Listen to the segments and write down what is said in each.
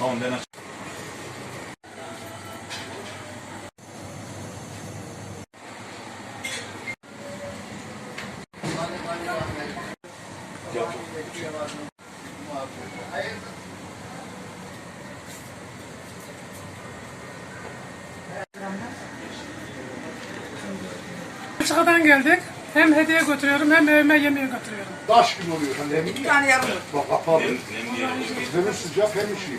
Tamam ben aç. Belçika'dan geldik. Hem hediye götürüyorum hem evime yemeği götürüyorum. Taş gibi oluyor. Hani hem Bir tane yarım. bak yer olur. Hem sıcak hem şey.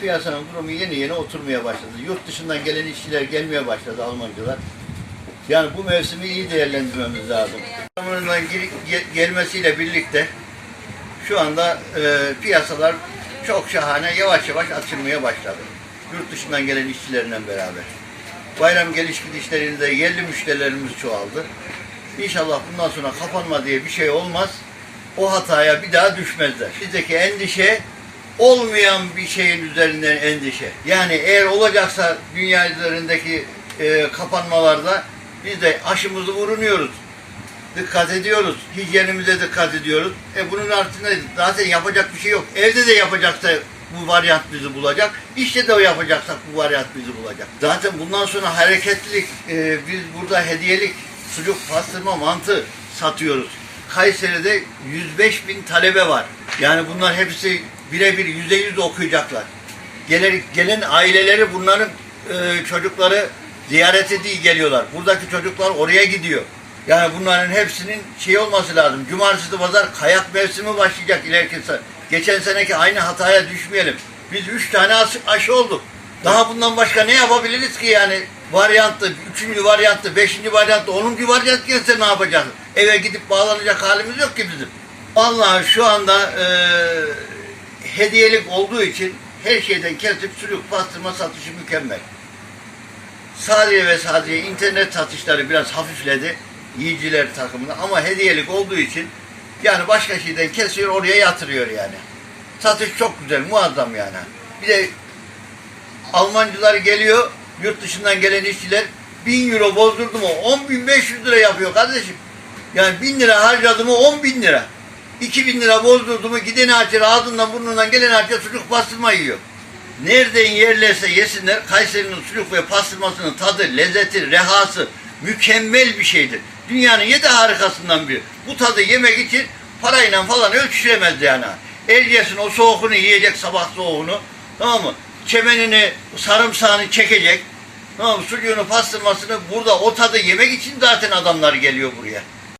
Piyasanın durumu yeni yeni oturmaya başladı. Yurt dışından gelen işçiler gelmeye başladı Almancılar. Yani bu mevsimi iyi değerlendirmemiz lazım. Gel- gelmesiyle birlikte şu anda e, piyasalar çok şahane yavaş yavaş açılmaya başladı. Yurt dışından gelen işçilerle beraber. Bayram geliş gidişlerinde yerli müşterilerimiz çoğaldı. İnşallah bundan sonra kapanma diye bir şey olmaz. O hataya bir daha düşmezler. Bizdeki endişe olmayan bir şeyin üzerinden endişe. Yani eğer olacaksa dünya üzerindeki e, kapanmalarda biz de aşımızı vurunuyoruz. Dikkat ediyoruz. Hijyenimize dikkat ediyoruz. E bunun altında zaten yapacak bir şey yok. Evde de yapacaksa bu varyant bizi bulacak. İşte de yapacaksak bu varyant bizi bulacak. Zaten bundan sonra hareketlilik, e, biz burada hediyelik sucuk pastırma mantı satıyoruz. Kayseri'de 105 bin talebe var. Yani bunlar hepsi birebir yüzde yüz okuyacaklar. Gelen, gelen aileleri bunların e, çocukları ziyarete diye geliyorlar. Buradaki çocuklar oraya gidiyor. Yani bunların hepsinin şey olması lazım. Cumartesi pazar kayak mevsimi başlayacak ileriki Geçen seneki aynı hataya düşmeyelim. Biz üç tane aşı olduk. Daha bundan başka ne yapabiliriz ki yani? Varyantı, üçüncü varyantı, beşinci varyantı, onuncu varyant gelse ne yapacağız? Eve gidip bağlanacak halimiz yok ki bizim. Vallahi şu anda e, hediyelik olduğu için her şeyden kesip sülük pastırma satışı mükemmel. Sadece ve sadece internet satışları biraz hafifledi yiyiciler takımında ama hediyelik olduğu için yani başka şeyden kesiyor oraya yatırıyor yani. Satış çok güzel muazzam yani. Bir de Almancılar geliyor yurt dışından gelen işçiler 1000 euro bozdurdu mu 10.500 lira yapıyor kardeşim. Yani 1000 lira harcadı mı 10 bin lira. 2000 lira bozdurdu mu gideni açar ağzından burnundan gelen açar sucuk pastırma yiyor. Nereden yerlerse yesinler Kayseri'nin sucuk ve pastırmasının tadı, lezzeti, rehası mükemmel bir şeydir. Dünyanın yedi harikasından biri. Bu tadı yemek için parayla falan ölçüşemez yani. Erciyes'in o soğukunu yiyecek sabah soğuğunu. Tamam mı? Çemenini, sarımsağını çekecek. Tamam mı? Sucuğunu, pastırmasını burada o tadı yemek için zaten adamlar geliyor buraya.